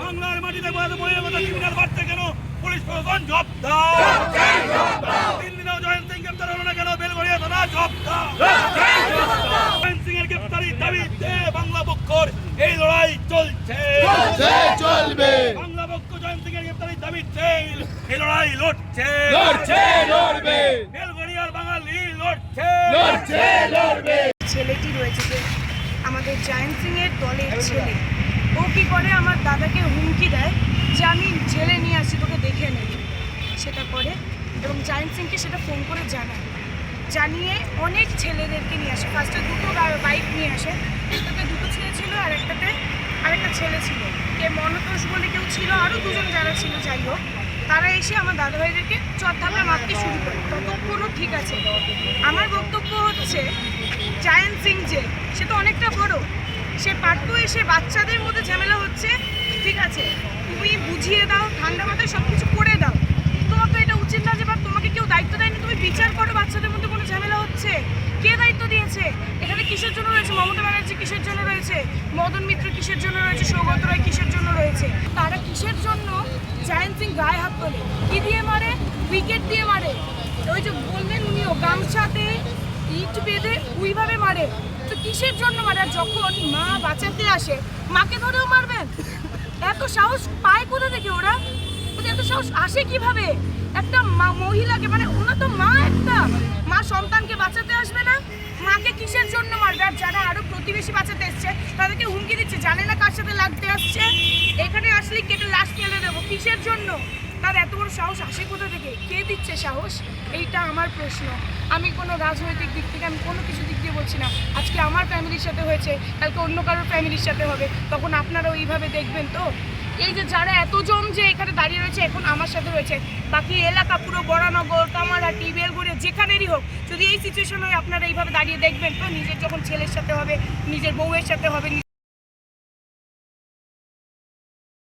বাংলার মাটিতে বয়ে বয়ে ক্রিমিনাল বাড়ছে কেন? পুলিশ প্রশাসন জব্দা তিন দিনেও জয়ন্ত সিং গ্রেপ্তার হলো না কেন? বেলগড়িয়া থানা জব্দা জয়ন্ত সিং এর গ্রেপ্তারির দাবিতে বাংলা পক্ষর এই লড়াই চলছে। চলছে চলবে। বাংলা পক্ষ জয়ন্ত সিং এর গ্রেপ্তারির দাবিতে এই লড়াই লড়ছে। লড়ছে লড়বে বেলগড়িয়ার বাঙালি লড়ছে লড়ছে লড়বে ছেলেটি রয়েছে যে আমাদের জায়েন্ট সিং এর দলের ছেলে। ও কি করে আমার দাদাকে হুমকি দেয় যে আমি জেলে নিয়ে আসি তোকে দেখে নেব সেটা করে এবং জায়েন্ট সিংকে সেটা ফোন করে জানায়। জানিয়ে অনেক ছেলেদেরকে নিয়ে আসে। ফার্স্টে দুটো বাইক নিয়ে আসে। একটাতে দুটো ছেলে ছিল আর একটাতে আরেকটা ছেলে ছিল। কে মনতোষ বলে কেউ ছিল আরও দুজন যারা ছিল যাই হোক তারা এসে আমার দাদাভাইদেরকে চরধাপে মারতে শুরু করে। ততক্ষণও ঠিক আছে। আমার বক্তব্য হচ্ছে জায়েন্ট সিং যে, সে তো অনেকটা বড়। সে পারতো এসে বাচ্চাদের মধ্যে ঝামেলা হচ্ছে। ঠিক আছে, তুমি বুঝিয়ে দাও, ঠান্ডা মাথায় সব কিছু করে দাও। তোমার তো এটা উচিত না যে বা তোমাকে কেউ দায়িত্ব দেয়নি, তুমি বিচার করো বাচ্চাদের মধ্যে কোনো ঝামেলা হচ্ছে। কে দায়িত্ব দিয়েছে? এখানে কিসের জন্য রয়েছে? মমতা ব্যানার্জি কিসের জন্য রয়েছে? মদন মিত্র কিসের জন্য রয়েছে? সৌগত রায় কিসের জন্য রয়েছে? তারা কিসের জন্য জায়েন্ট সিং গায়ে হাত তোলে? কি দিয়ে মারে? উইকেট দিয়ে মারে? ওই যে বললেন উনিও, গামছাতে বেঁধে ওইভাবে মারে। তো কিসের জন্য মারে? আর যখন মা বাঁচাতে আসে, মাকে ধরেও মারবেন এত সাহস পায় কোথা থেকে ওরা? এত সাহস আসে কীভাবে? একটা মা মহিলাকে মানে ওনা তো মা একটা। মা সন্তানকে বাঁচাতে আসবে না। মাকে কিসের জন্য মারবে? আর যারা আরও প্রতিবেশী বাঁচাতে এসছে, তাদেরকে হুমকি দিচ্ছে। জানে না কার সাথে লাগতে আসছে। এখানে আসলে কেটে লাশ ফেলে দেবো। কিসের জন্য? তার এত বড় সাহস আসে কোথা থেকে? কে দিচ্ছে সাহস? এইটা আমার প্রশ্ন। আমি কোনো রাজনৈতিক দিক থেকে আমি কোনো কিছু দিক দিয়ে বলছি না। আজকে আমার ফ্যামিলির সাথে হয়েছে, কালকে অন্য কারোর ফ্যামিলির সাথে হবে। তখন আপনারা ওইভাবে দেখবেন তো? এই যে যারা এতজন যে এখানে দাঁড়িয়ে রয়েছে, এখন আমার সাথে রয়েছে। বাকি এলাকা পুরো বরানগর কামারহাটি বেলগুড়ে যেখানেরই হোক, যদি এই সিচুয়েশন হয় আপনারা এইভাবে দাঁড়িয়ে দেখবেন তো, নিজের যখন ছেলের সাথে হবে, নিজের বউয়ের সাথে হবে